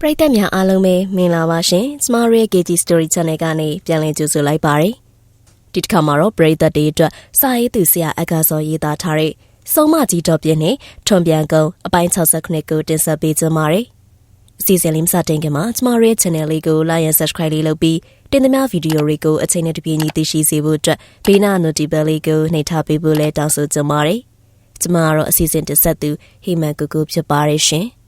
ပရိသတ်များအားလုံးပဲမင်္ဂလာပါရှင်။ Smart Real KG Story Channel ကနေပြန်လည်ကြိုဆိုလိုက်ပါရစေ။ဒီတစ်ခါမှာတော့ပရိသတ်တွေအတွက်စာရေးသူဆရာအကာစောရေးသားထားတဲ့စုံမကြီးတော်ပြင်းနဲ့ထွန်ပြန်ကုန်းအပိုင်း69ကိုတင်ဆက်ပေးကြပါရစေ။အစီအစဉ်လေးမစတင်ခင်မှာ Smart Real Channel လေးကို Like and Subscribe လေးလုပ်ပြီးတင်သမျှဗီဒီယိုတွေကိုအချိန်နဲ့တပြေးညီသိရှိစေဖို့အတွက်ဘေးနာ Notification လေးကိုနှိပ်ထားပေးဖို့လည်းတောင်းဆိုကြပါရစေ။ကျွန်မကတော့အစီအစဉ်တင်ဆက်သူဟိမန်ကူကူဖြစ်ပါရရှင်။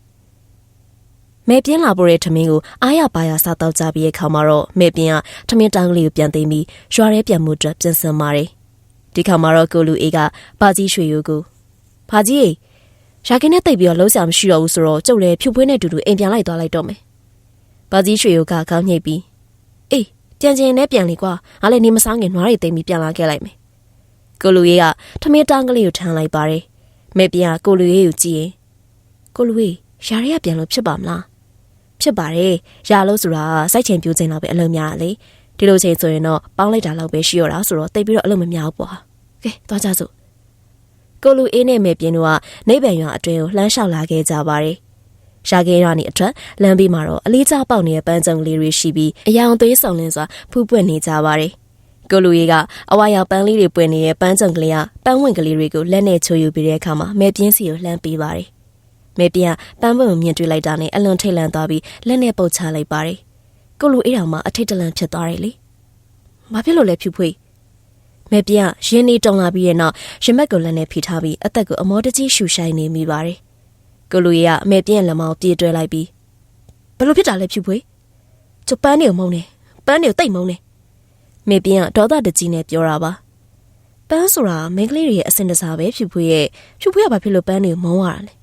မဲပြင်းလာဖို့တဲ့ထမင်းကိုအားရပါရစားတော့ကြပြီးတဲ့ခါမှာတော့မဲပြင်းကထမင်းတောင်းကလေးကိုပြန်သိမ်းပြီးရွာထဲပြန်မှုအတွက်ပြင်ဆင်ပါတယ်ဒီခါမှာတော့ကိုလူအေးကဘာကြီးရွှေရိုးကိုဘာကြီးရာခင်းနဲ့တိတ်ပြီးတော့လုံးဆရာမရှိတော့ဘူးဆိုတော့ကျုပ်လည်းဖြူဖွေးနဲ့တူတူအိမ်ပြန်လိုက်သွားလိုက်တော့မယ်ဘာကြီးရွှေရိုးကခေါင်းညှိပ်ပြီးအေးပြန်ကျင်နဲ့ပြန်လေကွာငါလည်းနေမစားငင်နွားတွေတိမ်ပြီးပြန်လာခဲ့လိုက်မယ်ကိုလူအေးကထမင်းတောင်းကလေးကိုထမ်းလိုက်ပါတယ်မဲပြင်းကကိုလူအေးကိုကြည့်ရင်ကိုလူအေးရာရဲကပြန်လို့ဖြစ်ပါမလား ဖြစ်ပါတယ်။ရာလို့ဆိုတာစိုက်ချင်ပြိုးခြင်းတော့ပဲအလုံးများတာလေ။ဒီလိုချိန်ဆိုရင်တော့ပေါင်းလိုက်တာလောက်ပဲရှိရတာဆိုတော့တိတ်ပြီးတော့အလုံးမများဘူးပေါ့။ကဲသွားကြစို့။ကိုလူအေးနဲ့မေပြင်းတို့ကနေဗန်ရွာအတွင်းကိုလှမ်းလျှောက်လာခဲ့ကြပါတယ်။ရှာကင်းရွာနေအထက်လမ်းဘေးမှာတော့အလေးကျပေါက်နေတဲ့ပန်းကြုံလေးတွေရှိပြီးအယောင်သွေးဆောင်လင်းစွာဖူးပွင့်နေကြပါတယ်။ကိုလူရီကအဝါရောင်ပန်းလေးတွေပွင့်နေတဲ့ပန်းကြုံကလေးကပန်းဝင်ကလေးတွေကိုလက်နဲ့ချိုးယူပြီးတဲ့အခါမှာမဲပြင်းစီကိုလှမ်းပေးပါတယ် မဲပြင်းကပန်းပွင့်ကိုမြင်တွေ့လိုက်တာနဲ့အလွန်ထိတ်လန့်သွားပြီးလက်နဲ့ပုတ်ချလိုက်ပါတယ်။ကိုလူအေးတော်မှအထိတ်တလန့်ဖြစ်သွားတယ်လေ။ဘာဖြစ်လို့လဲဖြူဖွေးမဲပြင်းရင်းနေတုံလာပြီးတဲ့နောက်ရမက်ကိုလက်နဲ့ဖိထားပြီးအသက်ကိုအမောတကြီးရှူဆိုင်နေမိပါတယ်။ကိုလူအေးကအမဲပြင်းလက်မောင်းပြေးတွဲလိုက်ပြီးဘလို့ဖြစ်တာလဲဖြူဖွေးကျပန်းနေကိုမုံနေပန်းနေကိုတိတ်မုံနေမဲပြင်းကဒေါသတကြီးနဲ့ပြောတာပါပန်းဆိုတာမိန်းကလေးတွေရဲ့အစင်တစားပဲဖြူဖွေးရဲ့ဖြူဖွေးကဘာဖြစ်လို့ပန်းနေကိုမုံရတာလဲ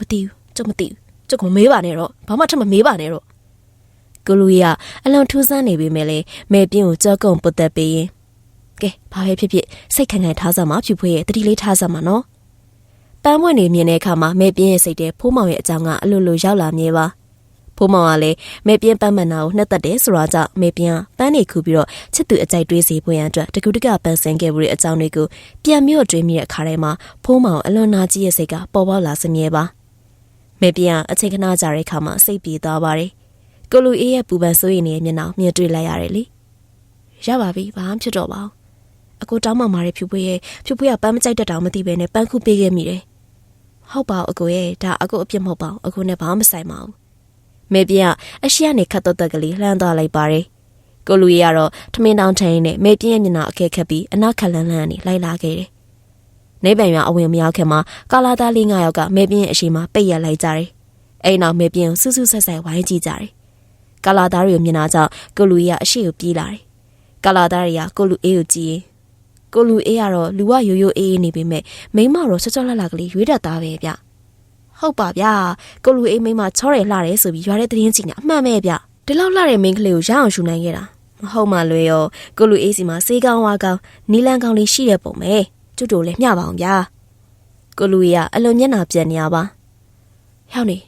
မသိဘူးကျုပ်မသိဘူးကျုပ်ကမမေးပါနဲ့တော့ဘာမှထပ်မမေးပါနဲ့တော့ကိုလူကြီးကအလွန်ထူးဆန်းနေပေမဲ့လေမဲပြင်းကိုကြောက်ကုံပုတ်သက်ပေးရင်ကဲဘာပဲဖြစ်ဖြစ်စိတ်ခံခံထားစမ်းမဖြူဖွေးရဲ့တတိလေးထားစမ်းမနော်ပန်းပွင့်နေမြင်တဲ့အခါမှာမဲပြင်းရဲ့စိတ်ထဲဖိုးမောင်ရဲ့အကြောင်းကအလိုလိုရောက်လာမြဲပါဖိုးမောင်ကလည်းမဲပြင်းပန်းမန်နာကိုနှက်သက်တယ်ဆိုတော့ကြောင့်မဲပြင်းကပန်းနေခူပြီးတော့ချစ်သူအကြိုက်တွေးစီပွင့်ရန်အတွက်တကူတကပန်းစင်ခဲ့မှုရဲ့အကြောင်းတွေကိုပြန်မြို့တွေးမိတဲ့အခါထဲမှာဖိုးမောင်အလွန်နာကြီးရဲ့စိတ်ကပေါ်ပေါက်လာစမြဲပါ မေပြင်းအချိန်ခဏကြာတဲ့အခါမှာစိတ်ပြေသွားပါတယ်။ကိုလူအေးရဲ့ပူပန်ဆိုးရင်ရဲ့မျက်နှာမြင်တွေ့လိုက်ရတယ်လေ။ရပါပြီဘာမှဖြစ်တော့ပါဘူး။အကိုတောင်းမှမာတဲ့ဖြူပွေးရဲ့ဖြူပွေးကပန်းမကြိုက်တတ်တော့မသိပဲနဲ့ပန်းခုပေးခဲ့မိတယ်။ဟုတ်ပါဘူးအကိုရဲ့ဒါအကိုအပြစ်မဟုတ်ပါဘူးအကိုနဲ့ဘာမှမဆိုင်ပါဘူး။မေပြင်းကအရှိကနေခတ်တော့တက်ကလေးလှမ်းသွားလိုက်ပါတယ်။ကိုလူကြီးကတော့ထမင်းတောင်းထိုင်နေမေပြင်းရဲ့မျက်နှာအခဲခတ်ပြီးအနောက်ခက်လန်းလန်းနေလိုက်လာခဲ့တယ်။ နေပန်ရွာအဝင်မရောက်ခင်မှာကာလာသားလေး၅ယောက်ကမေပြင်းရဲ့အရှိမပိတ်ရလိုက်ကြတယ်။အဲ့နောက်မေပြင်းကိုစူးစူးဆက်ဆက်ဝိုင်းကြည့်ကြတယ်။ကာလာသားတွေကိုမြင်လာကြောင့်ကိုလူကြီးကအရှိကိုပြေးလာတယ်။ကာလာသားတွေကကိုလူအေးကိုကြည့်ရင်ကိုလူအေးကတော့လူဝရိုးရိုးအေးအေးနေပေမဲ့မိမတော့ချောချောလှလှကလေးရွေးတတ်သားပဲဗျ။ဟုတ်ပါဗျာကိုလူအေးမိမချောတယ်လှတယ်ဆိုပြီးရွာတဲ့သတင်းကြီးကအမှန်ပဲဗျ။ဒီလောက်လှတဲ့မိန်းကလေးကိုရအောင်ရှူနိုင်ခဲ့တာမဟုတ်မှလွယ်ရောကိုလူအေးစီမှာစေးကောင်းဝါကောင်းနီလန်ကောင်းလေးရှိတဲ့ပုံပဲ။ကျွ တ်တို့လည်းမျှပါအောင်ဗျာကိုလူကြီးကအလွန်မျက်နှာပြန်နေရပါဟောင်းနေ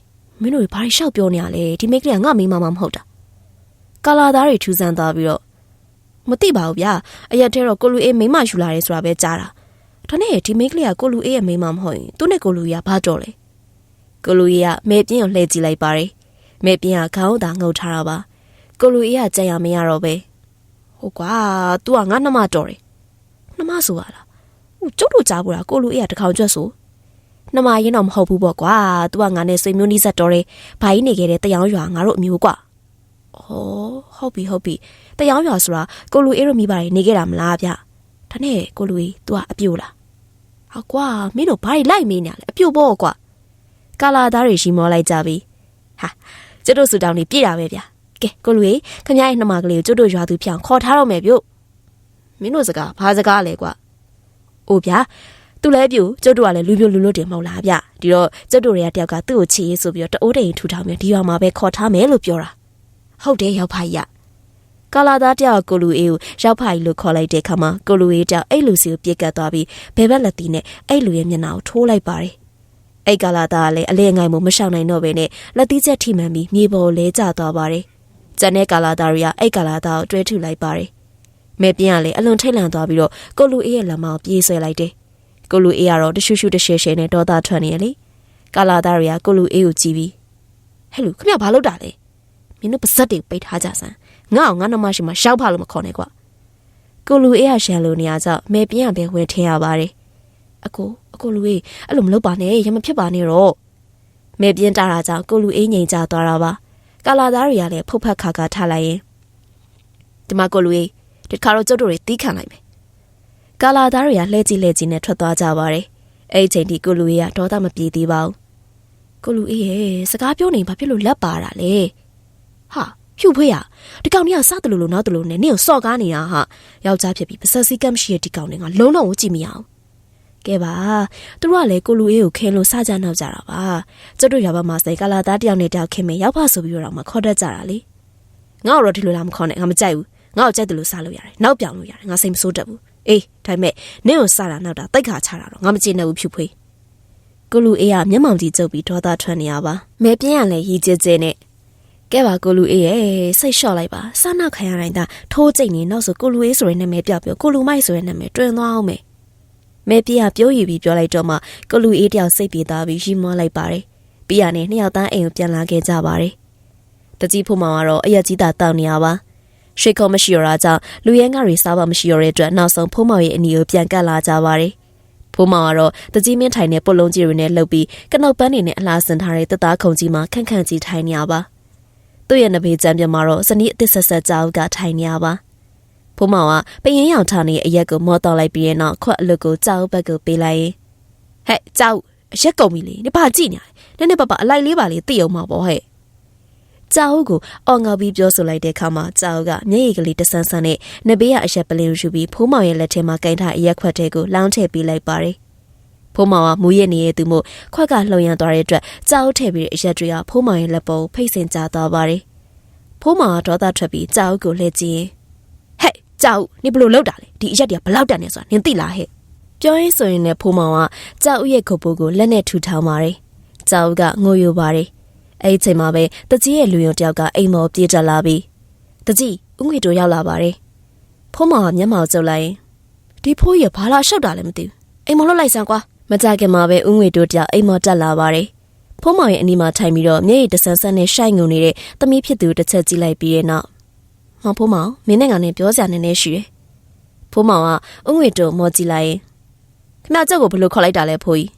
မင်းတို့ဘာရှောက်ပြောနေရလဲဒီမိတ်ကလေးကငါမိမမမဟုတ်တာကာလာသားတွေထူဆန်းသွားပြီးတော့မသိပါဘူးဗျာအရက်ထဲတော့ကိုလူအေးမိမယူလာတယ်ဆိုတာပဲကြားတာဒါနဲ့ဒီမိတ်ကလေးကကိုလူအေးရဲ့မိမမဟုတ်ရင်သူနဲ့ကိုလူကြီးကဘာကြော်လဲကိုလူကြီးကမဲပြင်းကိုလှည့်ကြည့်လိုက်ပါတယ်မဲပြင်းကခေါင်းသာငုံထားတာပါကိုလူအေးကကြံရမရတော့ပဲဟုတ်ကွာ तू ကငါနှမတော်တယ်နှမဆိုရလား ကျုပ်တို့ကြားဘူးလားကိုလူအေးကတကောင်ကျွတ်ဆိုနှမရင်တော့မဟုတ်ဘူးပေါ့ကွာ तू ကငါနဲ့ဆွေမျိုးနီးစပ်တော်တယ်ဘာကြီးနေခဲ့တဲ့တယောင်ရွာငါတို့အမျိုးကွာဩဟုတ်ပြီဟုတ်ပြီတယောင်ရွာဆိုတာကိုလူအေးတို့မိပါတယ်နေခဲ့တာမလားဗျဒါနဲ့ကိုလူအေး तू ကအပြိုလားဟောကွာမင်းတို့ဘာတွေလိုက်မင်းနေလဲအပြိုပေါ့ကွာကာလာသားတွေရှိမောလိုက်ကြပြီဟာကျတို့ဆူတောင်းနေပြည့်တာပဲဗျကဲကိုလူအေးခမရဲ့နှမကလေးကိုကျတို့ရွာသူပြောင်းခေါ်ထားတော့မယ်ပြုတ်မင်းတို့စကားဘာစကားလဲကွာ။ အိုဗျာသူလည်းပြူကျုပ်တို့ကလည်းလူပြိုလူလွတ်တယ်မဟုတ်လားဗျ။ဒီတော့ကျုပ်တို့တွေကတယောက်ကသူ့ကိုချီရေးဆိုပြီးတော့တအိုးတိန်ထူထောင်မယ်ဒီရွာမှာပဲခေါ်ထားမယ်လို့ပြောတာ။ဟုတ်တယ်ရောက်ဖာကြီး။ကာလာသားတယောက်ကိုလူအေးကိုရောက်ဖာကြီးလို့ခေါ်လိုက်တဲ့အခါမှာကိုလူအေးတယောက်အဲ့လူစီကိုပြစ်ကတ်သွားပြီးဘဲဘက်လက်တီနဲ့အဲ့လူရဲ့မျက်နှာကိုထိုးလိုက်ပါတယ်။အဲ့ကာလာသားကလည်းအလဲငိုင်မှုမရှောင်နိုင်တော့ဘဲနဲ့လက်တီးချက်ထိမှန်ပြီးမြေပေါ်လဲကျသွားပါတယ်။ကျန်တဲ့ကာလာသားတွေကအဲ့ကာလာသားကိုတွဲထုလိုက်ပါတယ်။ မဲပြင်းကလည်းအလွန်ထိတ်လန့်သွားပြီးတော့ကိုလူအေးရဲ့လက်မောင်းပြေးဆွဲလိုက်တယ်ကိုလူအေးကတော့တရှူရှူတရှဲရှဲနဲ့ဒေါသထွက်နေရလေကာလာသားတွေကကိုလူအေးကိုကြည့်ပြီးဟဟဲ့လူခမရဘာလုပ်တာလဲမင်းတို့ပါဇက်တွေပိတ်ထားကြစမ်းငါ့အောင်ငါနှမရှိမှရှောက်ဖလို့မခေါ်နဲ့ကွာကိုလူအေးရရှန်လိုနေရကြောင့်မဲပြင်းရပဲဝင်ထင်ရပါတယ်အကိုအကိုလူကြီးအဲ့လိုမလုပ်ပါနဲ့ရမဖြစ်ပါနဲ့တော့မဲပြင်းတာတာကြောင့်ကိုလူအေးငိန်ကြသွားတာပါကာလာသားတွေကလည်းဖုတ်ဖက်ခါခါထားလိုက်ရင်ဒီမှာကိုလူကြီး ဒီခါတော့ကျုပ်တို့တွေတီးခံလိုက်မယ်ကာလာသားတွေကလှဲကြည့်လှဲကြည့်နဲ့ထွက်သွားကြပါတယ်အဲ့ဒီချိန်ထိကိုလူအေးကဒေါသမပြေသေးပါဘူးကိုလူအေးရဲ့စကားပြောနေဘာဖြစ်လို့လက်ပါတာလဲဟာဖြူဖွေးရဒီကောင်ကြီးကစားတယ်လို့လို့နောက်တယ်လို့နဲ့နင့်ကိုစော့ကားနေတာဟာယောက်ျားဖြစ်ပြီးပဆက်စည်းကမ်းမရှိတဲ့ဒီကောင်တွေကလုံးလုံးကိုကြည့်မရအောင်ကဲပါသူတို့ကလည်းကိုလူအေးကိုခင်းလို့စကြနောက်ကြတာပါကျွတ်တို့ရွာဘက်မှာစိတ်ကာလာသားတယောက်နဲ့တယောက်ခင်းမယ်ရောက်ပါဆိုပြီးတော့မှခေါ်တတ်ကြတာလေငါ့ကိုတော့ဒီလိုလားမခေါ်နဲ့ငါမကြိုက်ဘူး ငါ့ကိုကြိုက်တယ်လို့စားလို့ရတယ်နောက်ပြောင်လို့ရတယ်ငါစိတ်မဆိုးတတ်ဘူးအေးဒါပေမဲ့နင့်ကိုစားတာနောက်တာတိတ်ခါချတာတော့ငါမကြည့်နဲ့ဘူးဖြူဖွေးကိုလူအေးကမျက်မှောင်ကြီးကျုပ်ပြီးဒေါသထွက်နေရပါမဲပြင်းရလဲရီကျဲကျဲနဲ့ကဲပါကိုလူအေးရဲ့စိတ်လျှော့လိုက်ပါစနောက်ခံရတိုင်းသာထိုးကျိတ်နေနောက်ဆိုကိုလူအေးဆိုတဲ့နာမည်ပြောက်ပြောကိုလူမိုက်ဆိုတဲ့နာမည်တွင်သွားအောင်မယ်မဲပြင်းကပြောရည်ပြီးပြောလိုက်တော့မှကိုလူအေးတယောက်စိတ်ပြေသားပြီးရီမောလိုက်ပါတယ်ပြီးရနဲ့နှစ်ယောက်သားအိမ်ကိုပြန်လာခဲ့ကြပါတယ်တကြီးဖို့မောင်ကတော့အရက်ကြီးတာတောက်နေရပါ ရှိတ်ခေါမရှိရတာကြောင့်လူရဲငါတွေစားပါမရှိရတဲ့အတွက်နောက်ဆုံးဖိုးမောင်ရဲ့အနီကိုပြန်ကတ်လာကြပါတယ်ဖိုးမောင်ကတော့တကြီးမင်းထိုင်တဲ့ပုတ်လုံးကြီးတွေနဲ့လှုပ်ပြီးကနှုတ်ပန်းတွေနဲ့အလားစင်ထားတဲ့တသားခုံကြီးမှာခန့်ခန့်ကြီးထိုင်နေရပါသူ့ရဲ့နဘေးကြံပြမှာတော့ဇနီးအစ်စ်ဆက်ဆက်ကြောက်ကထိုင်နေရပါဖိုးမောင်ကပရင်ရောင်ထားနေတဲ့အရက်ကိုမောတော့လိုက်ပြီးတဲ့နောက်ခွက်အလွတ်ကိုကြောက်ဘက်ကိုပေးလိုက်ရင်ဟဲ့ကြောက်အရက်ကုန်ပြီလေနေပါကြည့်နေရတယ်နည်းနည်းပါပါအလိုက်လေးပါလေးသိအောင်ပါပေါ့ဟဲ့ ကြောက်ကိုအော်ငေါပြီးပြောဆိုလိုက်တဲ့အခါမှာကြောက်ကမျက်ရည်ကလေးတဆန်းဆန်းနဲ့နဘေးရအရက်ပလင်းကိုယူပြီးဖိုးမောင်ရဲ့လက်ထဲမှာကင်ထားအရက်ခွက်ထဲကိုလောင်းထည့်ပေးလိုက်ပါတယ်။ဖိုးမောင်ကမူရစ်နေတဲ့သူမို့ခွက်ကလှုံရံသွားတဲ့အတွက်ကြောက်ထည့်ပြီးတဲ့အရက်တွေကဖိုးမောင်ရဲ့လက်ပေါ်ဖိတ်ဆင်ကျသွားပါတယ်။ဖိုးမောင်ကဒေါသထွက်ပြီးကြောက်ကိုလှည့်ကြည့်ရင်ဟဲ့ကြောက်နေဘလို့လောက်တာလဲဒီအရက်တွေကဘလောက်တန်နေဆိုတာနင်သိလားဟဲ့ပြောရင်းဆိုရင်လည်းဖိုးမောင်ကကြောက်ရဲ့ခုပ်ပိုးကိုလက်နဲ့ထူထောင်ပါတယ်။ကြောက်ကငိုယိုပါတယ်။ အဲ့ဒီချိန်မှာပဲတကြီးရဲ့လူယုံတယောက်ကအိမ်မော်ပြေးတက်လာပြီးတကြီးဥငွေတို့ရောက်လာပါတယ်။ဖိုးမောင်ကမျက်မှောင်ကျုပ်လိုက်ရင်ဒီဖိုးရဘာလာရှောက်တာလဲမသိဘူးအိမ်မလွတ်လိုက်စမ်းကွာမကြခင်မှာပဲဥငွေတို့တယောက်အိမ်မော်တက်လာပါတယ်။ဖိုးမောင်ရဲ့အနီးမှာထိုင်ပြီးတော့မျက်ရည်တဆန်းဆန်းနဲ့ရှိုက်ငုံနေတဲ့သမီးဖြစ်သူတစ်ချက်ကြည့်လိုက်ပြီးရဲ့နောက်မောင်ဖိုးမောင်မင်းနဲ့ငါနဲ့ပြောစရာနည်းနည်းရှိတယ်။ဖိုးမောင်ကဥငွေတို့မော်ကြည့်လိုက်ရင်ခမကြောက်ကိုဘလို့ခေါ်လိုက်တာလဲဖိုးကြီး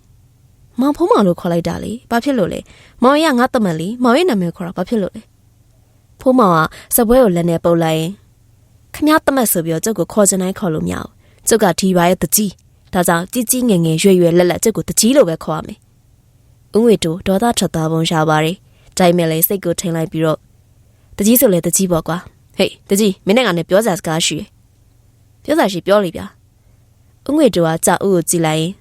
မောင်ဖုံးမောင်လို့ခေါ်လိုက်တာလေဘာဖြစ်လို့လဲမောင်ရငါတမန်လီမောင်ရဲ့နာမည်ခေါ်တာဘာဖြစ်လို့လဲဖုံးမောင်ကစပွဲကိုလက်နဲ့ပုတ်လိုက်ရင်ခမတမတ်ဆိုပြီးတော့ကျုပ်ကိုခေါ်ချင်တိုင်းခေါ်လို့မရဘူးကျုပ်ကဒီပါရဲ့တကြီးဒါကြောင့်ကြီးကြီးငယ်ငယ်ရွယ်ရွယ်လက်လက်ကျုပ်ကိုတကြီးလို့ပဲခေါ်ရမယ်ဥငွေတို့ဒေါသထွက်သွားပုံရပါတယ်တိုင်မဲ့လေစိတ်ကိုထိန်လိုက်ပြီးတော့တကြီးဆိုလေတကြီးပေါ့ကွာဟေးတကြီးမင်းနဲ့ငါနဲ့ပြောစရာစကားရှိတယ်ပြောစားရှိပြောလိဗျာဥငွေတို့ကကြောက်ဦးကိုကြည်လိုက်ရင်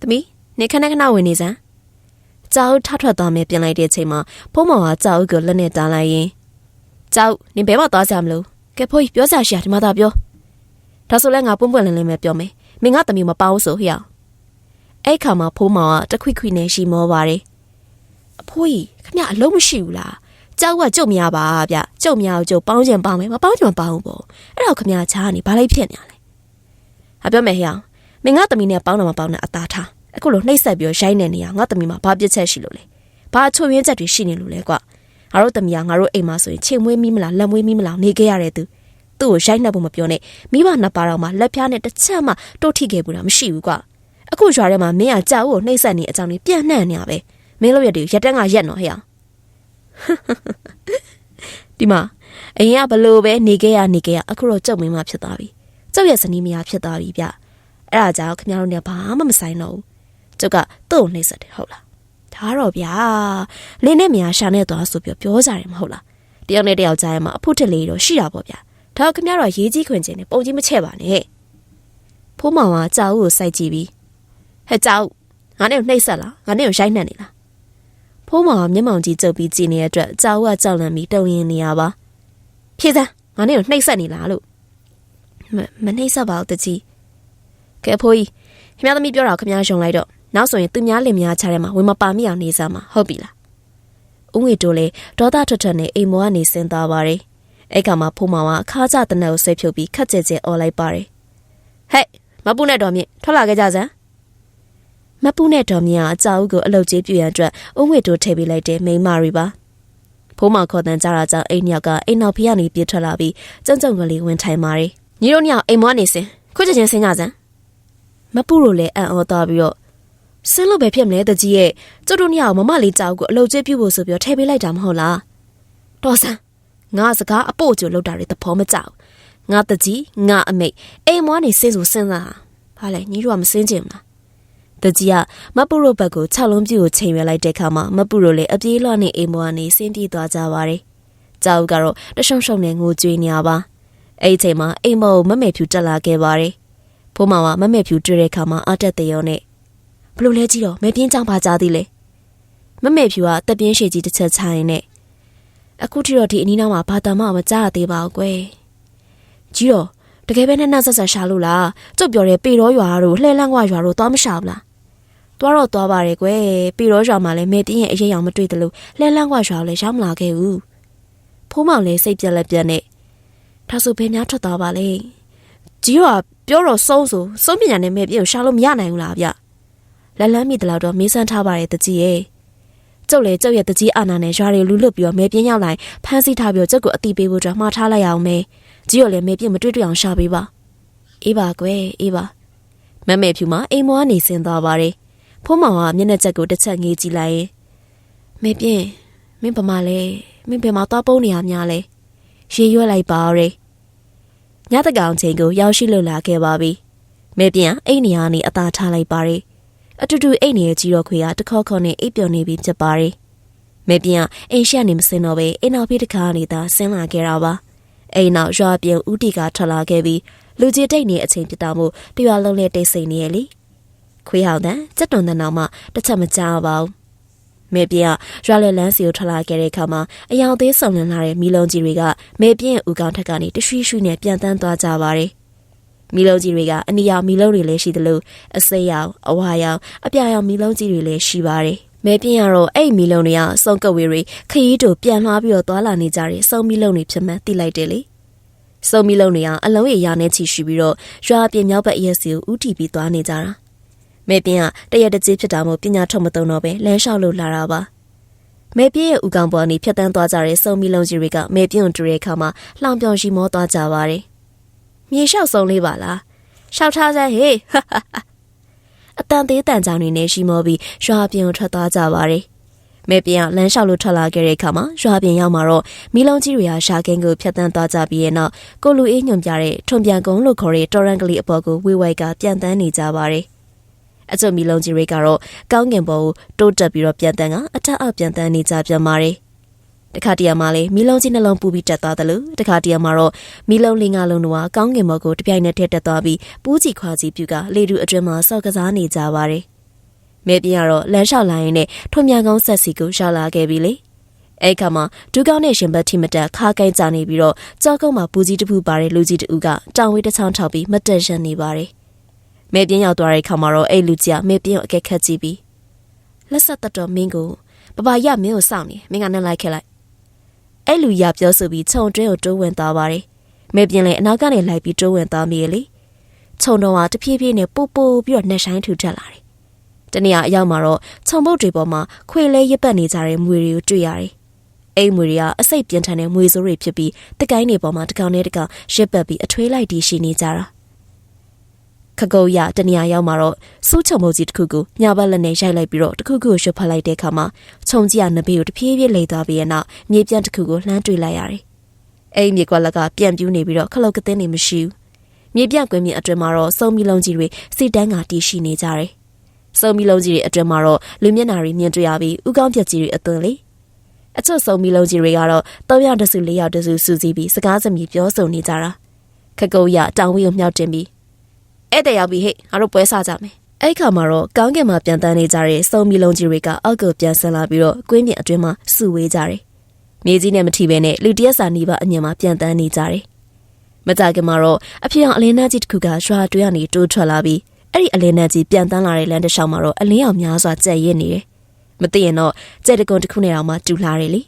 သမီး နေခဏခဏဝင်နေစမ်းကြောက်ထထွက်သွားမယ်ပြင်လိုက်တဲ့အချိန်မှာဖုံးမောင်ကကြောက်ကိုလက်နဲ့တားလိုက်ရင်ကြောက်နင်ဘဲမသွားစရာမလိုကဲဖိုးကြီးပြောစရာရှိရဒီမှာသာပြောဒါဆိုလဲငါပွန့်ပွန့်လင်းလင်းပဲပြောမယ်မင်းငါသမီးမပါဘူးဆိုဟျောအဲ့ခါမှာဖိုးမောင်ကတခွိခွိနဲ့ရှီမောပါတယ်အဖိုးကြီးခမအလုံးမရှိဘူးလားကြောက်ကကြုတ်မရပါဗျကြုတ်မရဘူးကြုတ်ပေါင်းချင်ပေါင်းမယ်မပေါင်းချင်မပေါင်းဘူးပေါ့အဲ့တော့ခမချားနေဘာလိုက်ဖြစ်နေရလဲဟာပြောမယ်ဟျောမင်းငါသမီးနဲ့ပေါင်းတော့မပေါင်းနဲ့အသားထား အခုလိုနှိပ်ဆက်ပြီးရိုက်နေနေရငါသမီးမှာဘာပြစ်ချက်ရှိလို့လဲဘာချိုရင်းချက်တွေရှိနေလို့လဲကွာငါတို့သမီးကငါတို့အိမ်မှာဆိုရင်ချိန်မွေးမိမလားလက်မွေးမိမလားနေခဲ့ရတဲ့သူသူ့ကိုရိုက်နှက်ဖို့မပြောနဲ့မိဘနှစ်ပါးတော့မှလက်ဖျားနဲ့တစ်ချက်မှတို့ထိခဲ့ဘူးလားမရှိဘူးကွာအခုရွာထဲမှာမင်းကကြောက်ကိုနှိပ်ဆက်နေအကြောင်းလေးပြန့်နှံ့နေရပဲမင်းတို့ရက်တွေရက်တန်းကရက်နော်ဟဲ့အောင် ဒီမှာအရင်ကဘလို့ပဲနေခဲ့ရနေခဲ့ရအခုတော့ကြောက်မင်းမဖြစ်သွားပြီကြောက်ရဲ့ဇနီးမယားဖြစ်သွားပြီဗျအဲ့ဒါကြောင့်ခင်ဗျားတို့เนี่ยဘာမှမဆိုင်တော့ဘူး ကျုပ်ကသူ့ကိုနှိပ်စက်တယ်ဟုတ်လားဒါတော့ဗျာလင်းနဲ့မြာရှာနဲ့သွားဆိုပြီးပြောကြတယ်မဟုတ်လားတယောက်နဲ့တယောက်ကြားထဲမှာအဖို့ထက်လေးတော့ရှိတာပေါ့ဗျာဒါခင်ဗျားတို့ရေးကြီးခွင်ခြင်းနဲ့ပုံကြီးမချဲ့ပါနဲ့ဖိုးမောင်ကကြောက်ကိုစိုက်ကြည့်ပြီးဟဲ့ကြောက်ငါနဲ့ကိုနှိပ်စက်လားငါနဲ့ကိုရိုက်နှက်နေလားဖိုးမောင်ကမျက်မှောင်ကြီးကျုပ်ပြီးကြည့်နေတဲ့အတွက်ကြောက်ကကြောက်လန့်ပြီးတုံရင်နေရပါဖြေစမ်းငါနဲ့ကိုနှိပ်စက်နေလားလို့မမနှိမ့်ဆက်ပါဘူးတကြီးကဲဖိုးကြီးခင်ဗျားသမီးပြောတာကိုခင်ဗျားယုံလိုက်တော့ နောက်ဆိုရင်သူများလင်များချထဲမှာဝင်မပါမိအောင်နေစမ်းမှာဟုတ်ပြီလားဥငွေတိုးလေဒေါသထွက်ထွက်နဲ့အိမ်မောကနေဆင်းသွားပါတယ်အဲ့ကမှာဖိုးမောင်ကအခါကျတနက်ကိုဆွဲဖြုတ်ပြီးခက်ကြဲကြဲអော်လိုက်ပါတယ်ဟဲ့မပူနဲ့တော်မြင့်ထွက်လာခဲ့ကြစမ်းမပူနဲ့တော်မြင့်ကအကြောက်ကိုအလုတ်ကြီးပြူရန်အတွက်ဥငွေတိုးထည့်ပေးလိုက်တဲ့မိန်းမတွေပါဖိုးမောင်ခေါ်တန်ကြတာကြောင့်အိမ်ညောက်ကအိမ်နောက်ဖေးကနေပြေးထွက်လာပြီးကျုံကျုံကလေးဝင်ထိုင်မာရီညီတို့ညောင်အိမ်မွားနေစင်ခုချက်ချင်းဆင်းကြစမ်းမပူတို့လည်းအံ့ဩသွားပြီးတော့ ဆင်းလို့ပဲဖြစ်မလဲတကြီးရဲ့ကျုပ်တို့ညောင်မမလေးကြောက်ကိုအလုပ်ကျွေးပြုဖို့ဆိုပြီးထည့်ပေးလိုက်တာမဟုတ်လားတော်ဆန်းငါစကားအပို့ကျလောက်တာတွေသဘောမကြောက်ငါတကြီးငါအမိတ်အိမ်မွားနေစင်ဆိုစဉ်းစားဟာလေညီတို့ကမစင်းချင်ဘူးလားတကြီးကမပူတို့ဘက်ကို၆လုံးပြူကိုချိန်ရွယ်လိုက်တဲ့အခါမှာမပူတို့လည်းအပြေးလွှတ်နေအိမ်ပေါ်ကနေဆင်းပြေးသွားကြပါတယ်။ကြောက်ကတော့တရှုံရှုံနဲ့ငိုကြွေးနေရပါ။အဲ့ဒီချိန်မှာအိမ်ပေါ်ကိုမမေဖြူတက်လာခဲ့ပါတယ်။ဖိုးမောင်ကမမေဖြူတွေ့တဲ့အခါမှာအတက်တရောနဲ့ ဘလို့လဲကြီးတော့မဲပြင်းချောင်းပါကြသည်လေမမေဖြူကတက်ပြင်းရှည်ကြီးတစ်ချက်ချရင်နဲ့အခုထိတော့ဒီအနီးနားမှာဘာတမှမကြားရသေးပါဘူးကွယ်ကြီးတော့တကယ်ပဲနဲ့နှက်ဆက်ဆက်ရှာလို့လားကျုပ်ပြောတဲ့ပေတော်ရွာတို့လှဲလန်းကွာရွာတို့သွားမရှာဘူးလားသွားတော့သွားပါရဲ့ကွယ်ပေတော်ရွာမှာလည်းမဲပြင်းရဲ့အရေးအောင်မတွေ့တယ်လို့လှဲလန်းကွာရွာကိုလည်းရောက်မလာခဲ့ဘူးဖိုးမောင်လည်းစိတ်ပြက်လက်ပြက်နဲ့ဒါဆိုဘယ်များထွက်သွားပါလဲကြီးကပြောတော့စုံးဆိုစုံးပညာနဲ့မဲပြင်းကိုရှာလို့မရနိုင်ဘူးလားဗျ လက်လန်းမိတလောက်တော့မေးစမ်းထားပါတယ်တကြီးရဲ့ကျုပ်လည်းကျုပ်ရဲ့တကြီးအာနာနဲ့ရွာတွေလူလွတ်ပြီးတော့မဲပြင်းရောက်လာရင်ဖမ်းဆီးထားပြီးတော့ကျုပ်ကိုအတိပေးဖို့အတွက်မှားထားလိုက်အောင်မဲကြီးရောလည်းမဲပြင်းမတွေ့တွေ့အောင်ရှာပေးပါအေးပါကွယ်အေးပါမမေဖြူမအိမ်မွားနေစင်သွားပါတယ်ဖိုးမောင်ကမျက်နှာချက်ကိုတစ်ချက်ငေးကြည့်လိုက်ရင်မဲပြင်းမင်းဗမာလဲမင်းဘယ်မှာသွားပုန်းနေရများလဲရေရွက်လိုက်ပါရယ်ညတကောင်ချိန်ကိုရောက်ရှိလို့လာခဲ့ပါပြီမေပြန်အိတ်နေရနေအသာထားလိုက်ပါရယ် အတူတူအိတ်နေတဲ့ကြီးတော်ခွေကတခေါက်ခေါက်နဲ့အိပ်ပျော်နေပြီဖြစ်ပါရယ်မေပြန်အိမ်ရှက်နေမစင်တော့ပဲအိမ်နောက်ပြေးတခါနေတာဆင်းလာခဲ့တာပါအိမ်နောက်ရွာပြန်ဦးတီကထွက်လာခဲ့ပြီးလူကြီးတိတ်နေအချိန်ပြတာမို့တရွာလုံးနဲ့တိတ်ဆိတ်နေရလေခွေးဟောင်တန်စက်တွန်တန်အောင်မှတစ်ချက်မကြောက်ပါဘူးမေပြရွာလေလန်းစီကိုထွက်လာခဲ့တဲ့အခါမှာအယောင်သေးဆုံလင်လာတဲ့မီလုံးကြီးတွေကမေပြင်းဦးကောင်းထက်ကနေတရွှီရွှီနဲ့ပြန်တန်းသွားကြပါတယ်။ မီလုံးကြီးတွေကအနီရောင်မီလုံးတွေလည်းရှိသလိုအစိမ်းရောင်အဝါရောင်အပြာရောင်မီလုံးကြီးတွေလည်းရှိပါတယ်။မေပြင်းကတော့အဲ့မီလုံးတွေကစုံကပ်ဝေးတွေခရီးတို့ပြန်လှားပြီးတော့သွားလာနေကြတဲ့စုံမီလုံးတွေဖြစ်မှန်းသိလိုက်တယ်လေ။စုံမီလုံးတွေကအလုံးရည်ရနဲ့ချီရှိပြီးတော့ရွာပြင်မြောက်ဘက်အရက်စီကိုဥတီပြီးသွားနေကြတာ။မေပြင်းကတရက်တကြီးဖြစ်တာမို့ပညာထုတ်မသုံးတော့ပဲလမ်းလျှောက်လို့လာတာပါမေပြင်းရဲ့ဥကောင်ပေါ်ကနေဖြတ်တန်းသွားကြတဲ့စုံမီလုံးကြီးတွေကမေပြင်းကိုတွေ့တဲ့အခါမှာလှောင်ပြောင်ရီမောသွားကြပါတယ် မြေလျှောက်ဆုံးလေးပါလားလျှောက်ထားစမ်းဟေးဟာဟာဟာအတန်သေးတန်ကြောင်နေနဲ့ရီမောပြီးရွာပြင်ကိုထွက်သွားကြပါတယ်မေပြင်းကလမ်းလျှောက်လို့ထွက်လာခဲ့တဲ့အခါမှာရွာပြင်ရောက်မှာတော့မီလုံးကြီးတွေကရှာကင်းကိုဖြတ်တန်းသွားကြပြီးရဲ့နောက်ကိုလူအေးညွန်ပြတဲ့ထွန်ပြန်ကုန်းလို့ခေါ်တဲ့တော်ရန်ကလေးအပေါ်ကိုဝေဝိုက်ကပြန်တန်းနေကြပါတယ်အကျုံမီလုံးကြီးတွေကတော့ကောင်းကင်ပေါ်ကိုတိုးတက်ပြီးတော့ပြန်တန်းကအထက်အောက်ပြန်တန်းနေကြပြန်ပါတယ် တခါတရံမှာလေမီလုံးကြီးနှလုံးပူပြီးတက်သွားတယ်လို့တခါတရံမှာတော့မီလုံးလေးငါလုံးတို့ကကောင်းကင်ဘော်ကိုတပြိုင်နက်တည်းတက်သွားပြီးပူးကြည့်ခွာကြည့်ပြူကလေတူအတွင်းမှာစော့ကစားနေကြပါတယ်မဲပြင်းကတော့လမ်းလျှောက်လာရင်နဲ့ထွန်မြန်ကောင်းဆက်စီကိုရောက်လာခဲ့ပြီလေအဲ့ခါမှာဒူးကောင်းနဲ့ရှင်ဘတ်တီမတက်ခါကိုင်းကြနေပြီးတော့ကြောက်ကုန်းမှာပူကြီးတစ်ဖူပါတဲ့လူကြီးတူကတောင်ဝေးတစ်ချောင်းထောက်ပြီးမတက်ရနေပါတယ်မဲပြင်းရောက်သွားတဲ့ခါမှာတော့အဲ့လူကြီးကမဲပြင်းကိုအကက်ခတ်ကြည့်ပြီးလက်ဆက်တတော်မင်းကိုပပရမင်းကိုစောင့်နေမင်းကနဲ့လိုက်ခဲ့လိုက် အဲ့လူရပြောဆိုပြီးခြုံတွဲကိုတိုးဝင်သွားပါတယ်။မေပြင်းလည်းအနောက်ကနေလိုက်ပြီးတိုးဝင်သွားမိရလေ။ခြုံတော်ကတဖြည်းဖြည်းနဲ့ပို့ပို့ပြီးတော့နှက်ဆိုင်ထူထက်လာတယ်။တနေ့အရောက်မှာတော့ခြုံပုတ်တွေပေါ်မှာခွေလဲရပတ်နေကြတဲ့မွေတွေကိုတွေ့ရတယ်။အဲ့မွေတွေကအစိတ်ပြင်းထန်တဲ့မွေစိုးတွေဖြစ်ပြီးတကိုင်းတွေပေါ်မှာတစ်ကောင်နဲ့တစ်ကောင်ရစ်ပတ်ပြီးအထွေးလိုက်တီးရှိနေကြတာ။ ခကုတ်ရတနေရာရောက်မှာတော့စူးချုံမုတ်ကြီးတစ်ခုကိုညာဘက်လက်နဲ့ရိုက်လိုက်ပြီးတော့တစ်ခုခုကိုရွှတ်ဖက်လိုက်တဲ့အခါမှာခြုံကြီးကနဘေးကိုတဖြည်းဖြည်းလိမ့်သွားပြီးရဲ့နောက်မြေပြန့်တစ်ခုကိုလှမ်းတွေ့လိုက်ရတယ်။အဲ့ဒီမြေကွက်လက်ကပြန့်ပြူးနေပြီးတော့ခလုတ်ကသင်းနေမရှိဘူး။မြေပြန့်ကွင်းမြေအတွင်မှာတော့စုံမီလုံးကြီးတွေစီတန်းကတီးရှိနေကြတယ်။စုံမီလုံးကြီးတွေအတွင်မှာတော့လူမျက်နှာတွေမြင်တွေ့ရပြီးဥကောင်းပြက်ကြီးတွေအသွင်လေ။အချွတ်စုံမီလုံးကြီးတွေကတော့၃ယောက်တစ်စု၄ယောက်တစ်စုစူးစီးပြီးစကားစမြည်ပြောဆိုနေကြတာ။ခကုတ်ရတောင်ဝီကိုမြောက်တင်ပြီး ဧည့်သည်ရောက်ပြီဟဲ့ငါတို့ပွဲစားကြမယ်အဲ့ခါမှာတော့ကောင်းကင်မှာပြန်တန်းနေကြတဲ့စုံမီလုံးကြီးတွေကအောက်ကိုပြန်ဆင်းလာပြီးတော့ကွင်းပြင်အတွင်းမှာစုဝေးကြတယ်မြေကြီးနဲ့မထီပဲနဲ့လူတရက်စာနီးပါအမြင်မှာပြန်တန်းနေကြတယ်မကြခင်မှာတော့အဖေအောင်အလင်းနှကြီးတစ်ခုကရွာတွင်းကနေတိုးထွက်လာပြီးအဲ့ဒီအလင်းနှကြီးပြန်တန်းလာတဲ့လမ်းတစ်လျှောက်မှာတော့အလင်းအောင်များစွာကြက်ရစ်နေတယ်မသိရင်တော့ကြက်တကွန်တစ်ခုနဲ့တောင်မှတူလာတယ်လေ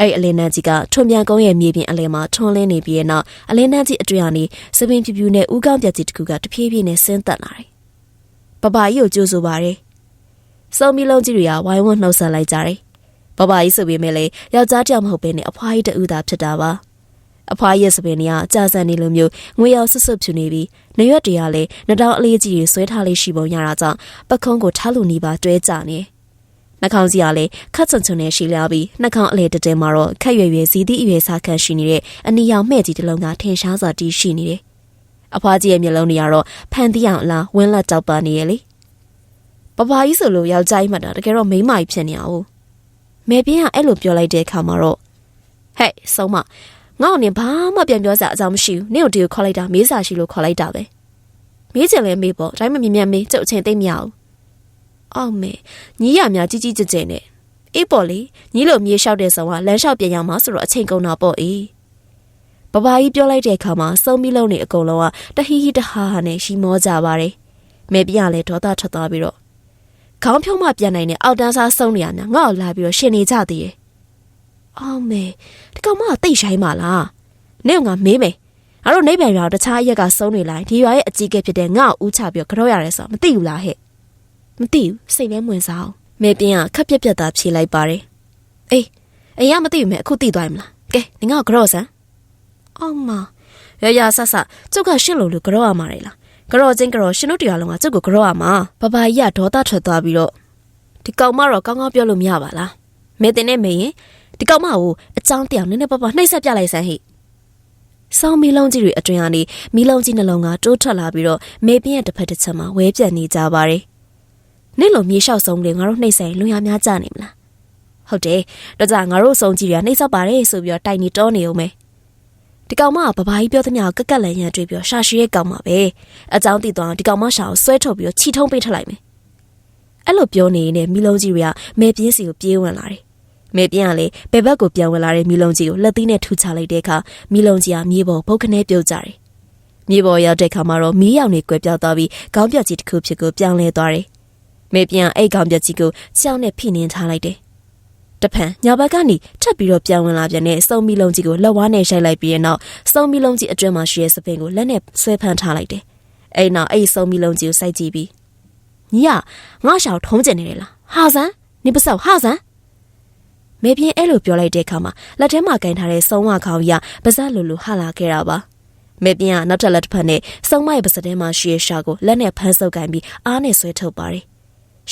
အဲ့ဒီအလင်းနှကြီးကထွန်ပြန်ကုန်းရဲ့မြေပြင်အလယ်မှာထွန်းလင်းနေပြီးတဲ့နောက်အလင်းနှကြီးအတွင်းကနေစပင်းဖြူဖြူနဲ့ဥကောင်းပြက်ကြီးတစ်ခုကတဖြည်းဖြည်းနဲ့ဆင်းသက်လာတယ်။ပပကြီးကိုကြိုးဆိုပါတယ်။စုံမီလုံးကြီးတွေကဝိုင်းဝန်းနှုတ်ဆက်လိုက်ကြတယ်။ပဘဘကြီးဆိုပေမဲ့လေယောက်ျားတစ်ယောက်မဟုတ်ဘဲနဲ့အဖွားကြီးတူသာဖြစ်တာပါအဖွားရဲ့စပင်တွေကကြာဆန်နေလိုမျိုးငွေရောက်ဆွတ်ဆွတ်ဖြူနေပြီးနရွက်တွေကလည်းနှတောင်အလေးကြီးတွေဆွဲထားလေးရှိပုံရတာကြောင့်ပခုံးကိုထားလူနီးပါတွဲကြနေ နှာခေါင်းစီကလည်းခတ်ချွန်ချွန်နဲ့ရှိလာပြီးနှာခေါင်းအလေတတဲမှာတော့ခက်ရွယ်ရွယ်စီသည့်အရွယ်စားခန့်ရှိနေတဲ့အနီရောင်မှဲ့ကြီးတစ်လုံးကထင်ရှားစွာတီးရှိနေတယ်အဖွားကြီးရဲ့မျက်လုံးတွေကတော့ဖန်တီးအောင်လားဝင်းလက်တောက်ပါနေရလေဘဘကြီးဆိုလို့ယောက်ျားကြီးမှတ်တာတကယ်တော့မိန်းမကြီးဖြစ်နေအောင်မေပြင်းကအဲ့လိုပြောလိုက်တဲ့အခါမှာတော့ဟဲ့ဆုံးမငါ့ကိုနင်ဘာမှပြန်ပြောစရာအကြောင်းမရှိဘူးနင့်ကိုဒီကိုခေါ်လိုက်တာမေးစာရှိလို့ခေါ်လိုက်တာပဲမေးချင်လဲမေးပေါ့ဒါမှမမြင်မြန်မေးကျုပ်အချင်းသိမ့်မရဘူး အော်မေညီရများကြီးကြီးကျယ်ကျယ်နဲ့အေးပေါ့လေညီလိုမြေလျှောက်တဲ့ဆောင်ကလမ်းလျှောက်ပြန်ရမှာဆိုတော့အချိန်ကုန်တာပေါ့အေးဘဘကြီးပြောလိုက်တဲ့အခါမှာစုံပြီးလုံးနေအကုန်လုံးကတဟီဟီတဟာဟာနဲ့ရှီမောကြပါတယ်မေပြလည်းဒေါသထွက်သွားပြီးတော့ခေါင်းဖြုံးမှပြန်နိုင်တဲ့အောက်တန်းစားဆုံးနေရများငါ့ကိုလာပြီးတော့ရှင်နေကြသေးတယ်အော်မေဒီကောင်မကတိတ်ဆိုင်ပါလားနေကငါမေးမယ်အဲ့တော့နေပြန်ရွာတခြားအရက်ကစုံနေလိုက်ဒီရွာရဲ့အကြီးကဲဖြစ်တဲ့ငါ့ကိုဦးချပြီးတော့ကြောက်ရတယ်ဆိုတော့မသိဘူးလားဟဲ့ မသိဘူးစိတ်လည်းမဝင်စားအောင်မေပြင်းကခက်ပြက်ပြက်သားဖြေလိုက်ပါတယ်အေးအရင်မသိဘူးမဲ့အခုသိသွားပြီမလားကဲငါ့ကိုကြောက်စမ်းအော်မရရဆဆကျုပ်ကရှင်းလို့လို့ကြောက်ရမှာလေလားကြောချင်းကြောရှင်တို့တရားလုံးကကျုပ်ကိုကြောက်ရမှာဘဘကြီးကဒေါသထွက်သွားပြီးတော့ဒီကောင်မတော့ကောင်းကောင်းပြောလို့မရပါလားမေတင်နဲ့မေရင်ဒီကောင်မကိုအကြောင်းတရားနည်းနည်းပါးပါးနှိမ့်ဆက်ပြလိုက်စမ်းဟိဆောင်းမီလုံးကြီးတွေအတွင်ကနေမီလုံးကြီးနှလုံးကတိုးထွက်လာပြီးတော့မေပြင်းရဲ့တစ်ဖက်တစ်ချက်မှာဝဲပြက်နေကြပါတယ် နင့်လိုမြေလျှောက်ဆုံးလေငါတို့နှိမ့်ဆိုင်လွန်ရများကြနေမလားဟုတ်တယ်တော့ကြငါတို့စုံကြီးတွေကနှိမ့်ဆက်ပါတယ်ဆိုပြီးတော့တိုင်နေတောနေအောင်မယ်ဒီကောင်မကဘဘာကြီးပြောသမျှကိုကက်ကက်လန်ရန်တွေ့ပြီးတော့ရှာရှိရဲ့ကောင်မပဲအကြောင်းသိသွားအောင်ဒီကောင်မရှာကိုဆွဲထုတ်ပြီးတော့ခြိထုံးပေးထလိုက်မယ်အဲ့လိုပြောနေရင်မီလုံးကြီးတွေကမေပြင်းစီကိုပြေးဝင်လာတယ်မေပြင်းကလည်းဘယ်ဘက်ကိုပြန်ဝင်လာတဲ့မီလုံးကြီးကိုလက်သီးနဲ့ထူချလိုက်တဲ့အခါမီလုံးကြီးကမြေပေါ်ဘုတ်ခနဲပြုတ်ကြတယ်မြေပေါ်ရောက်တဲ့အခါမှာတော့မီးရောင်တွေကွယ်ပြောက်သွားပြီးခေါင်းပြက်ကြီးတစ်ခုဖြစ်ကိုပြောင်းလဲသွားတယ် မေပြင်းကအဲ့ခေါင်းပြက်ကြီးကိုကြောက်နဲ့ဖိနှင်းထားလိုက်တယ်တဖန်ညာဘက်ကနေထပ်ပြီးတော့ပြန်ဝင်လာပြန်တဲ့စုံမီလုံးကြီးကိုလက်ဝါးနဲ့ရိုက်လိုက်ပြီးတဲ့နောက်စုံမီလုံးကြီးအတွင်းမှာရှိတဲ့စပင်ကိုလက်နဲ့ဆွဲဖမ်းထားလိုက်တယ်။အဲ့နောက်အဲ့စုံမီလုံးကြီးကိုစိုက်ကြည့်ပြီးညီကငါ့ရှောက်ထုံးကျင်နေတယ်လား။ဟာဆန်နေပစောက်ဟာဆန်မေပြင်းအဲ့လိုပြောလိုက်တဲ့အခါမှာလက်ထဲမှာကင်ထားတဲ့စုံဝခေါင်းကြီးကပါဇက်လိုလိုဟလာခဲ့တာပါ။မေပြင်းကနောက်ထပ်လက်တစ်ဖက်နဲ့စုံမရဲ့ပါစတဲ့မှာရှိတဲ့ရှာကိုလက်နဲ့ဖမ်းဆုပ်ကင်ပြီးအားနဲ့ဆွဲထုတ်ပါတယ်။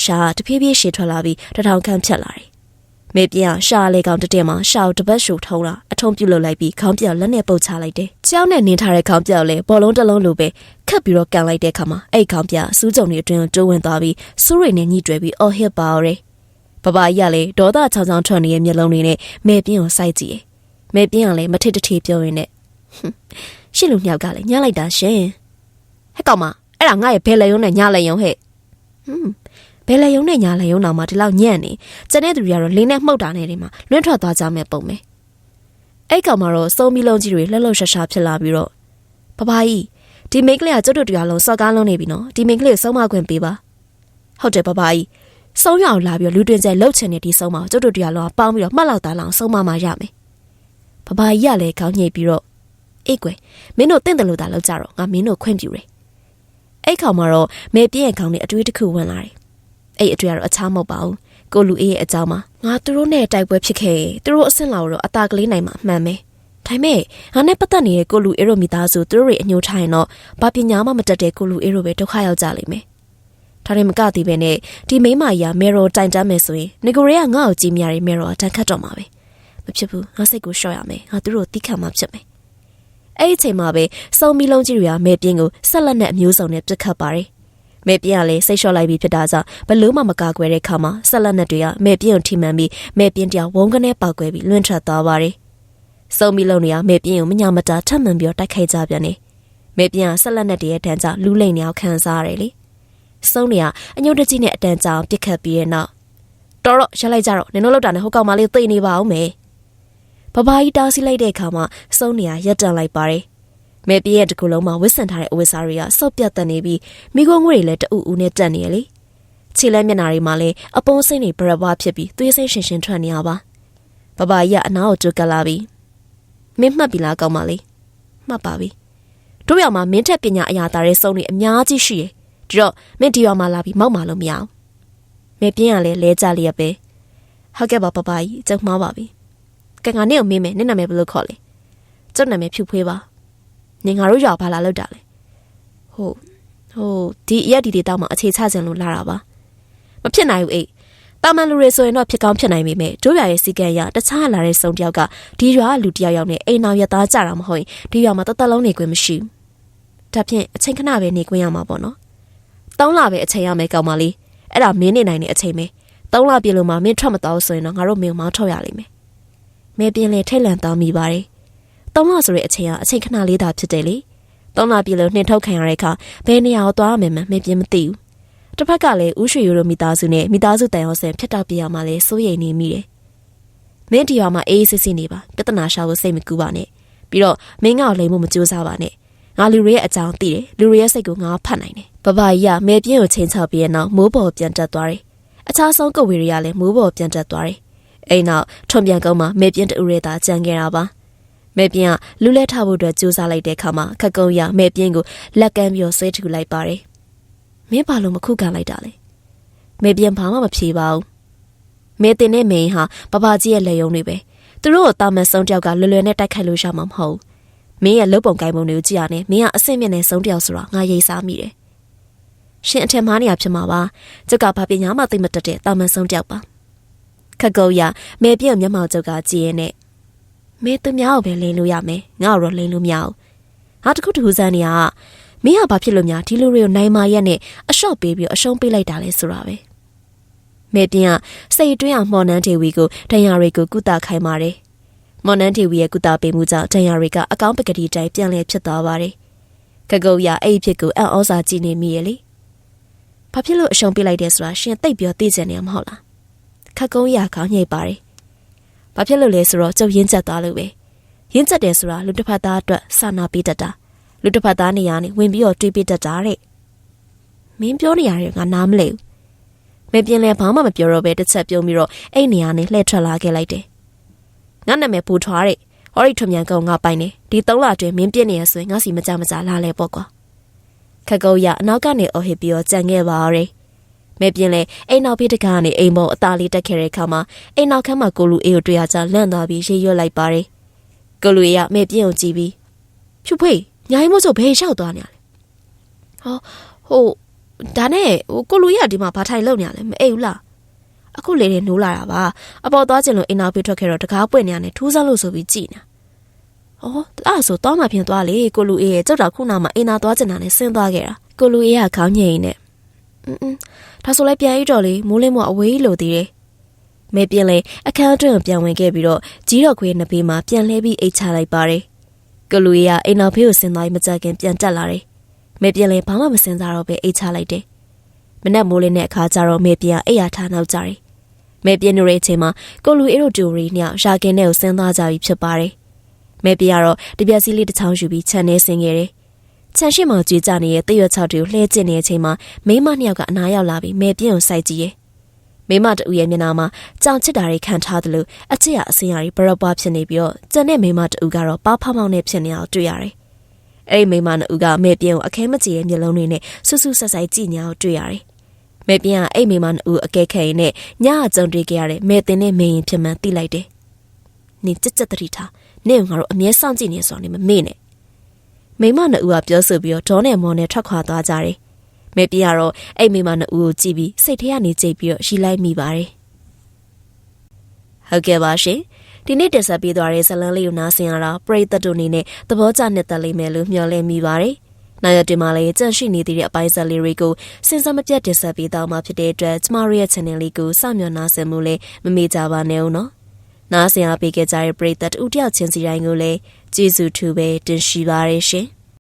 ရှာတဖြည်းဖြည်းရှည်ထွက်လာပြီးတထောင်ခန့်ဖြတ်လာတယ်။မေပြင်းကရှာလေကောင်တက်တက်မှာရှာကိုတပတ်ရှူထုံးလာအထုံးပြုတ်လုပ်လိုက်ပြီးခေါင်းပြောက်လက်နဲ့ပုတ်ချလိုက်တယ်။ကြောင်းနဲ့နင်းထားတဲ့ခေါင်းပြောက်လည်းဘောလုံးတစ်လုံးလိုပဲခတ်ပြီးတော့ကန်လိုက်တဲ့အခါမှာအဲ့ခေါင်းပြောက်စူးကြုံတွေအတွင်းတိုးဝင်သွားပြီးစူးရိနဲ့ညှိတွဲပြီးအော်ဟစ်ပါရဲ။ဘဘကြီးကလည်းဒေါသချောင်းချောင်းထွက်နေတဲ့မျက်လုံးတွေနဲ့မေပြင်းကိုစိုက်ကြည့်တယ်။မေပြင်းကလည်းမထစ်တထေပြောရင်းနဲ့ရှစ်လူမြောက်ကလည်းညှလိုက်တာရှင်။ဟဲ့ကောင်မအဲ့ဒါငါရဲ့ဘယ်လေယုံနဲ့ညလေယုံဟဲ့။ဟွန်း ဘယ်လေယုံနဲ့ညာလေယုံတော်မှာဒီလောက်ညံ့နေကျန်တဲ့သူတွေကတော့လင်းနဲ့မှုတ်တာနဲ့ဒီမှာလွင့်ထွက်သွားကြမယ်ပုံပဲအဲ့ကောင်မှာတော့စုံမီလုံးကြီးတွေလှလှရှာရှာဖြစ်လာပြီးတော့ဘဘကြီးဒီမိန်းကလေးကကျွတ်တို့တရားလုံးစော့ကားလုံးနေပြီနော်ဒီမိန်းကလေးကိုဆုံးမခွင့်ပေးပါဟုတ်တယ်ဘဘကြီးဆုံးရအောင်လာပြီးတော့လူတွင်ကျဲလှုပ်ချင်တဲ့ဒီဆုံးမကျွတ်တို့တရားလုံးကပေါင်းပြီးတော့မှတ်လောက်သားလောက်ဆုံးမမှရမယ်ဘဘကြီးကလည်းခေါင်းညိတ်ပြီးတော့အေးကွယ်မင်းတို့တင့်တယ်လို့သာလောက်ကြတော့ငါမင်းတို့ခွင့်ပြုတယ်အဲ့ခေါမှာတော့မေပြင်းရဲ့ခေါင်းနဲ့အတွေးတစ်ခုဝင်လာတယ် အဲ့အတွေ့ကတော့အခြားမဟုတ်ပါဘူးကိုလူအေးရဲ့အကြောင်းမှာငါသူတို့နဲ့တိုက်ပွဲဖြစ်ခဲ့သူတို့အဆင့်လောက်တော့အသာကလေးနိုင်မှာအမှန်ပဲဒါပေမဲ့ငါနဲ့ပတ်သက်နေတဲ့ကိုလူအေးတို့မိသားစုသူတို့တွေအညှိုးထားရင်တော့ဘာပညာမှမတတ်တဲ့ကိုလူအေးတို့ပဲဒုက္ခရောက်ကြလိမ့်မယ်ဒါတွေမကသေးပဲနဲ့ဒီမိမကြီးကမေရိုတိုင်တမ်းမယ်ဆိုရင်နီကိုရီးယားငါ့ကိုကြည်မြရမေရိုတန်ခတ်တော့မှာပဲမဖြစ်ဘူးငါစိတ်ကိုရှော့ရမယ်ငါသူတို့တိခတ်မှဖြစ်မယ်အဲ့ဒီအချိန်မှာပဲစုံမီလုံးကြီးတွေကမဲပြင်းကိုဆက်လက်နဲ့အမျိုးစုံနဲ့ပြစ်ခတ်ပါတယ် မဲပြင်းကလည်းစိတ်လျှော့လိုက်ပြီးဖြစ်တာကြောင့်ဘလို့မှမကာကွယ်တဲ့ခါမှာဆက်လက်နဲ့တွေကမဲပြင်းကိုထိမှန်ပြီးမဲပြင်းတယောက်ဝုန်းကနေပေါက်ကွဲပြီးလွင့်ထွက်သွားပါတယ်။စုံမီလုံးတွေကမဲပြင်းကိုမညာမတာထပ်မံပြီးတိုက်ခိုက်ကြပြန်နေ။မဲပြင်းကဆက်လက်နဲ့တည်းရဲ့တန်းကြောင့်လူးလိမ်နေအောင်ခံစားရတယ်လေ။စုံနေကအညုတ်တကြီးနဲ့အတန်းကြောင်ပြစ်ခတ်ပြီးတဲ့နောက်တော်တော့ရလိုက်ကြတော့နင်တို့လောက်တာနဲ့ဟိုကောင်မလေးသိနေပါအောင်မယ်။ဘဘကြီးတားစီလိုက်တဲ့အခါမှာစုံနေရရက်တန်လိုက်ပါတယ်။ မဲပြည့်ရဲ့တကူလုံးမှာဝစ်ဆန်ထားတဲ့အဝတ်စားတွေကစော့ပြတ်တက်နေပြီးမိခိုးငွေတွေလည်းတူအူနဲ့တက်နေရလေခြေလဲမျက်နာတွေမှာလည်းအပုံးစိမ့်တွေဘရဘွားဖြစ်ပြီးသွေးစိမ့်ရှင်ရှင်ထွက်နေရပါဘဘကြီးကအနားကိုကြွကလာပြီးမင်းမှတ်ပြီလားကောင်းပါလေမှတ်ပါပြီတို့ရောက်မှာမင်းထက်ပညာအရာသားတဲ့စုံတွေအများကြီးရှိတယ်ဒီတော့မင်းဒီရောက်မှာလာပြီးမောက်မာလို့မရအောင်မဲပြင်းကလည်းလဲကြလျက်ပဲဟဟုတ်ကဲ့ပါပပကြီးကျုပ်မှားပါပြီကဲငါနေ့ကိုမေးမယ်နင့်နာမည်ဘယ်လိုခေါ်လဲကျုပ်နာမည်ဖြူဖွေးပါ နေငါတို့ရွာဘာလာလောက်တာလဲဟုတ်ဟိုဒီအရက်ဒီဒေတာမှာအခြေချခြင်းလို့လာတာပါမဖြစ်နိုင်ဘူးအိတ်တာမန်လူတွေဆိုရင်တော့ဖြစ်ကောင်းဖြစ်နိုင်ပေမဲ့တို့ရွာရဲ့စီကံရတခြားလာတဲ့စုံတယောက်ကဒီရွာကလူတယောက်ယောက်နဲ့အိမ်အောင်ရသားကြတာမဟုတ်ရင်ဒီရွာမှာတသက်လုံးနေခွင့်မရှိဘူးဒါဖြင့်အချိန်ခဏပဲနေခွင့်ရမှာပေါ့နော်တောင်းလာပဲအချိန်ရမယ်ကောင်းပါလေအဲ့ဒါမင်းနေနိုင်တဲ့အချိန်ပဲသုံးလပြည့်လို့မှမင်းထွက်မတော့ဆိုရင်တော့ငါတို့မင်းမောင်းထုတ်ရလိမ့်မယ်မင်းပြင်းလေထိတ်လန့်တောင်းမိပါတယ် သုံးလဆိုတဲ့အချိန်ကအချိန်ခဏလေးသာဖြစ်တယ်လေသုံးလပြည့်လို့နှင်ထုတ်ခံရတဲ့အခါဘယ်နေရာကိုသွားရမယ်မှမင်းပြင်းမသိဘူးတစ်ဖက်ကလည်းဥရွှေရိုးတို့မိသားစုနဲ့မိသားစုတန်ရောဆန်ဖြစ်တော့ပြရမှလည်းစိုးရိမ်နေမိတယ်မင်းဒီရွာမှာအေးအေးဆေးဆေးနေပါပြဿနာရှာဖို့စိတ်မကူပါနဲ့ပြီးတော့မင်းကောက်လိမ်ဖို့မကြိုးစားပါနဲ့ငါလူတွေရဲ့အကြောင်းသိတယ်လူတွေရဲ့စိတ်ကိုငါဖတ်နိုင်တယ်ဘဘကြီးကမဲပြင်းကိုချိန်ချပြီးတဲ့နောက်မိုးပေါ်ပြန်တက်သွားတယ်အခြားဆုံးကုတ်ဝေတွေကလည်းမိုးပေါ်ပြန်တက်သွားတယ်အိမ်နောက်ထွန်ပြန်ကုန်းမှာမဲပြင်းတူရဲသာကြံခဲ့တာပါ မဲပြင်းကလူလဲထားဖို့အတွက်ကြိုးစားလိုက်တဲ့အခါမှာခက်ကုန်းရမဲပြင်းကိုလက်ကမ်းပြီးဆွဲထူလိုက်ပါတယ်မင်းဘာလို့မခုခံလိုက်တာလဲမဲပြင်းဘာမှမဖြေပါဘူးမဲတင်နဲ့မင်းဟာဘဘကြီးရဲ့လက်ယုံတွေပဲသူတို့ကိုတာမန်ဆုံးတယောက်ကလွယ်လွယ်နဲ့တိုက်ခိုက်လို့ရမှာမဟုတ်ဘူးမင်းရဲ့လုပ်ပုံကိုင်ပုံတွေကိုကြည့်ရနဲ့မင်းကအဆင့်မြင့်တဲ့ဆုံးတယောက်ဆိုတာငါရိပ်စားမိတယ်ရှင်အထက်မားနေရဖြစ်မှာပါကျုပ်ကဘာပညာမှသိမတတ်တဲ့တာမန်ဆုံးတယောက်ပါခက်ကုတ်ရမဲပြည့်မျက်မှောက်ကျုပ်ကကြည်ရင်နဲ့ မဲသူများကိုပဲလိန်လို့ရမယ်ငါ့ကိုတော့လိန်လို့မရဘူးဟာတခုတခုစမ်းနေရမင်းကဘာဖြစ်လို့များဒီလူတွေကိုနိုင်မာရက်နဲ့အလျှော့ပေးပြီးအရှုံးပေးလိုက်တာလဲဆိုတာပဲမဲပြင်းကစိတ်တွင်းအောင်မော်နန်းဒေဝီကိုတန်ရာတွေကိုကုသခိုင်းပါတယ်မော်နန်းဒေဝီရဲ့ကုသပေးမှုကြောင့်တန်ရာတွေကအကောင်းပကတိတိုင်းပြန်လည်ဖြစ်သွားပါတယ်ခကုတ်ရအဲ့ဒီဖြစ်ကိုအံ့ဩစာကြည့်နေမိရဲ့လေဘာဖြစ်လို့အရှုံးပေးလိုက်တယ်ဆိုတာရှင်သိပ်ပြောသိချင်နေမှာမဟုတ်လားခကုံးရခေါင်းညိတ်ပါတယ် ဘာဖြစ်လို့လဲဆိုတော့ကျုပ်ရင်းချက်သွားလို့ပဲရင်းချက်တယ်ဆိုတာလူတစ်ဖက်သားအတွက်စာနာပေးတတ်တာလူတစ်ဖက်သားနေရာနဲ့ဝင်ပြီးတော့တွေးပေးတတ်တာတဲ့မင်းပြောနေရတယ်ငါနားမလဲဘူးမပြင်းလဲဘာမှမပြောတော့ပဲတစ်ချက်ပြုံးပြီးတော့အဲ့နေရာနဲ့လှည့်ထွက်လာခဲ့လိုက်တယ်ငါနာမည်ပူထွားတဲ့ဟော်ရီထွန်မြန်ကောင်ငါပိုင်နေဒီသုံးလအတွင်းမင်းပြင်းနေရဆိုရင်ငါစီမကြမကြလာလဲပေါ့ကွာခက်ကုတ်ရအနောက်ကနေအော်ဟစ်ပြီးတော့ကြံခဲ့ပါရယ် မဲပြင်းလဲအိမ်နောက်ဖေးတကားကနေအိမ်မောအသားလေးတက်ခဲ့တဲ့အခါမှာအိမ်နောက်ခန်းမှာကိုလူအေးကိုတွေ့ရကြလန့်သွားပြီးရေရွတ်လိုက်ပါရယ်ကိုလူအေးကမဲပြင်းကိုကြည့်ပြီးဖြူဖေးညာရင်မို့ဆိုဘယ်လျှောက်သွားနေရလဲဟောဟိုဒါနဲ့ဟိုကိုလူရဒီမှာဘာထိုင်လုပ်နေရလဲမအိပ်ဘူးလားအခုလေနေနိုးလာတာပါအပေါ်သွားကျင်လို့အိမ်နောက်ဖေးထွက်ခဲ့တော့တကားပွင့်နေရတယ်ထူးဆန်းလို့ဆိုပြီးကြည်နေ။အော်အဲ့ဆိုတောင်းမှဖြင်သွားလေကိုလူအေးရဲ့ကြောက်တာခုနမှအိမ်နာသွားကျင်တာနဲ့ဆင်းသွားခဲ့တာကိုလူအေးကခေါင်းညိန်နဲ့အင်းအင်း ဒါဆိုလည်းပြန်အိတ်တော့လေမိုးလင်းမအဝေးလိုသေးတယ်။မဲပြင်းလေအခန်းအတွင်းပြန်ဝင်ခဲ့ပြီးတော့ကြီးတော့ခွေးနှစ်ပေးမှာပြန်လဲပြီးအိတ်ချလိုက်ပါတယ်။ကိုလူအေးကအိမ်နောက်ဖေးကိုဆင်းသွားပြီးမကြခင်ပြန်တက်လာတယ်။မဲပြင်းလေဘာမှမစင်စားတော့ပဲအိတ်ချလိုက်တယ်။မနက်မိုးလင်းတဲ့အခါကျတော့မဲပြင်းကအိတ်ရထားနောက်ကြတယ်။မဲပြင်းတို့ရဲ့အချိန်မှာကိုလူအေးတို့တူရီညရာကင်းတဲ့ကိုဆင်းသွားကြပြီဖြစ်ပါတယ်။မဲပြကတော့တပြက်စီးလေးတစ်ချောင်းယူပြီးခြံထဲဆင်းခဲ့တယ်။ ခြံရှိမှကြွေကြနေတဲ့တရွက်ချောက်တွေကိုလှဲကျင်နေတဲ့အချိန်မှာမိမနှစ်ယောက်ကအနားရောက်လာပြီးမဲပြင်းကိုစိုက်ကြည့်ရဲ့။မိမတူရဲ့မျက်နှာမှာကြောင်ချစ်တာတွေခံထားတယ်လို့အချစ်ရအစင်ရတွေဘရော့ပွားဖြစ်နေပြီးတော့ကျန်တဲ့မိမတူကတော့ပါဖောင်းဖောင်းနဲ့ဖြစ်နေအောင်တွေ့ရတယ်။အဲ့ဒီမိမနှစ်ဦးကမဲပြင်းကိုအခဲမကြေရဲ့မျက်လုံးတွေနဲ့ဆူဆူဆက်ဆိုင်ကြည့်ညာကိုတွေ့ရတယ်။မဲပြင်းကအဲ့မိမနှစ်ဦးအကဲခဲရင်နဲ့ညအကြုံတွေ့ခဲ့ရတဲ့မဲတင်နဲ့မင်းရင်ဖြစ်မှန်းသိလိုက်တယ်။နင်ကြက်ကြက်တတိထားနင့်ငါတို့အမြဲစောင့်ကြည့်နေဆိုတော့နေမမေ့နဲ့ မိမနှစ်ဦးကပြောဆိုပြီးတော့ဒေါနဲ့မော်နဲ့ထွက်ခွာသွားကြတယ်မဲပြကတော့အဲ့မိမနှစ်ဦးကိုကြည့်ပြီးစိတ်ထဲကနေကြိတ်ပြီးတော့ရှိလိုက်မိပါတယ်ဟုတ်ကဲ့ပါရှင်ဒီနေ့တင်ဆက်ပေးသွားတဲ့ဇလန်းလေးကိုနားဆင်ရတာပရိသတ်တို့အနေနဲ့သဘောကျနှစ်သက်လိမ့်မယ်လို့မျှော်လင့်မိပါတယ်နောက်ရတင်မှာလည်းကြန့်ရှိနေတဲ့အပိုင်းဆက်လေးတွေကိုစဉ်ဆက်မပြတ်တင်ဆက်ပေးသွားမှာဖြစ်တဲ့အတွက်ကျမတို့ရဲ့ channel လေးကိုစောင့်မျှော်နားဆင်မှုလည်းမမေ့ကြပါနဲ့ဦးနော်နားဆင်အားပေးခဲ့ကြတဲ့ပရိသတ်ဦးတယောက်ချင်းစီတိုင်းကိုလည်း ကျေးဇူးထူပဲတင်ရှိပါရရှင်